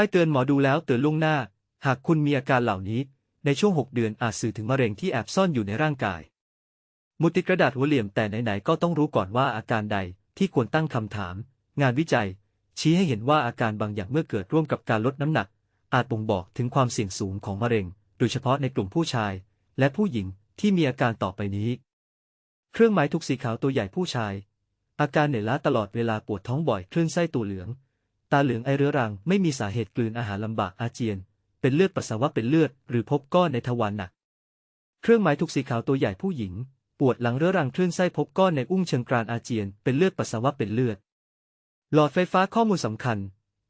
ป้ายเตือนหมอดูแล้วเตือนล่วงหน้า หากคุณมีอาการเหล่านี้ ในช่วง 6 เดือนอาจสื่อถึงมะเร็งที่แอบซ่อนอยู่ในร่างกาย มุติกระดาษหัวเหลี่ยมแต่ไหนๆก็ต้องรู้ก่อนว่าอาการใดที่ควรตั้งคำถาม งานวิจัย ชี้ให้เห็นว่าอาการบางอย่างเมื่อเกิดร่วมกับการลดน้ำหนัก อาจบ่งบอกถึงความเสี่ยงสูงของมะเร็ง โดยเฉพาะในกลุ่มผู้ชาย และผู้หญิงที่มีอาการต่อไปนี้ เครื่องหมายทุกสีขาวตัวใหญ่ผู้ชาย อาการเหนื่อยล้าตลอดเวลาปวดท้องบ่อยคลื่นไส้ตัวเหลือง ตาเหลืองไอเรื้อรังไม่มีสาเหตุกลืนอาหารลำบากอาเจียน เป็นเลือดปัสสาวะเป็นเลือด หรือพบก้อนในทวารหนัก เครื่องหมายทุกสีขาวตัวใหญ่ผู้หญิง ปวดหลังเรื้อรังคลื่นไส้พบก้อนในอุ้งเชิงกรานอาเจียน เป็นเลือดปัสสาวะเป็นเลือด หลอดไฟฟ้าข้อมูลสำคัญ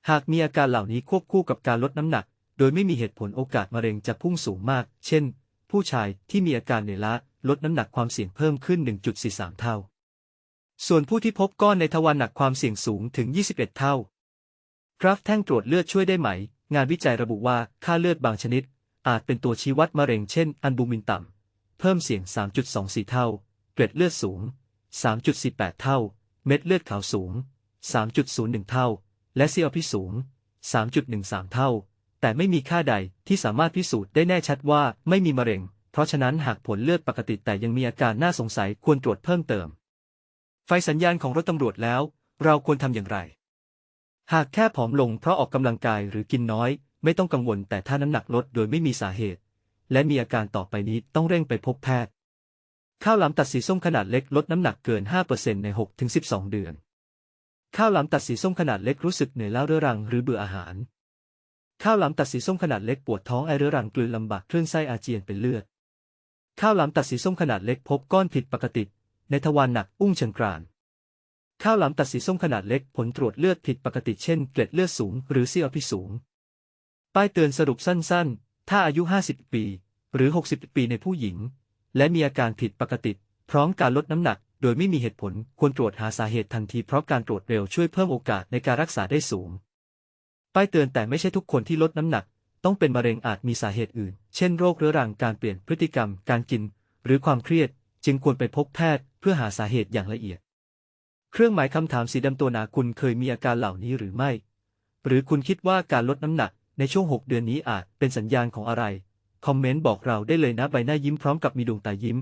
หากมีอาการเหล่านี้ควบคู่กับการลดน้ำหนัก โดยไม่มีเหตุผลโอกาสมะเร็งจะพุ่งสูงมาก เช่น ผู้ชายที่มีอาการเหนื่อยล้าลดน้ำหนักความเสี่ยงเพิ่มขึ้น 1.43 เท่า ส่วนผู้ที่พบก้อนในทวารหนักความเสี่ยงสูงถึง 21 เท่า กราฟแท่งตรวจเลือดช่วยได้ไหม งานวิจัยระบุว่าค่าเลือดบางชนิด อาจเป็นตัวชี้วัดมะเร็งเช่น อัลบูมินต่ำ เพิ่มเสี่ยง 3.24 เท่า เกล็ดเลือดสูง 3.48 เท่า เม็ดเลือดขาวสูง 3.01 เท่า และ CRP สูง 3.13 เท่า แต่ไม่มีค่าใดที่สามารถพิสูจน์ได้แน่ชัดว่าไม่มีมะเร็ง เพราะฉะนั้นหากผลเลือดปกติแต่ยังมีอาการน่าสงสัยควรตรวจเพิ่มเติม ไฟสัญญาณของรถตำรวจแล้ว เราควรทำอย่างไร หากแค่ผอมลงเพราะออกกำลังกายหรือกินน้อย ไม่ต้องกังวลแต่ถ้าน้ำหนักลดโดยไม่มีสาเหตุ และมีอาการต่อไปนี้ต้องเร่งไปพบแพทย์ ข้าวหลามตัดสีส้มขนาดเล็กลดน้ำหนักเกิน 5%ใน 6-12 เดือน ข้าวหลามตัดสีส้มขนาดเล็กรู้สึกเหนื่อยล้าเรื้อรังหรือเบื่ออาหาร ข้าวหลามตัดสีส้มขนาดเล็กปวดท้องไอเรื้อรังกลืนลำบากคลื่นไส้อาเจียนเป็นเลือด ข้าวหลามตัดสีส้มขนาดเล็กพบก้อนผิดปกติ ในทวารหนักอุ้งเชิงกราน ข้าวหลามตัดสีส้มขนาดเล็กผลตรวจเลือดผิดปกติเช่นเกล็ดเลือดสูงหรือ CRP สูง ป้ายเตือนสรุปสั้นๆ ถ้าอายุ 50 ปี หรือ 60 ปีในผู้หญิง และมีอาการผิดปกติ พร้อมการลดน้ำหนัก โดยไม่มีเหตุผลควรตรวจหาสาเหตุทันทีเพราะการตรวจเร็วช่วยเพิ่มโอกาสในการรักษาได้สูง ป้ายเตือนแต่ไม่ใช่ทุกคนที่ลดน้ำหนัก ต้องเป็นมะเร็งอาจมีสาเหตุอื่น เช่นโรคเรื้อรังการเปลี่ยนพฤติกรรม การกิน หรือความเครียด จึงควรไปพบแพทย์เพื่อหาสาเหตุอย่างละเอียด เครื่องหมายคำถามสีดำตัวหนาคุณเคยมีอาการเหล่านี้หรือไม่ หรือคุณคิดว่าการลดน้ำหนักในช่วง 6 เดือนนี้อาจเป็นสัญญาณของอะไร คอมเมนต์บอกเราได้เลยนะใบหน้ายิ้มพร้อมกับมีดวงตายิ้ม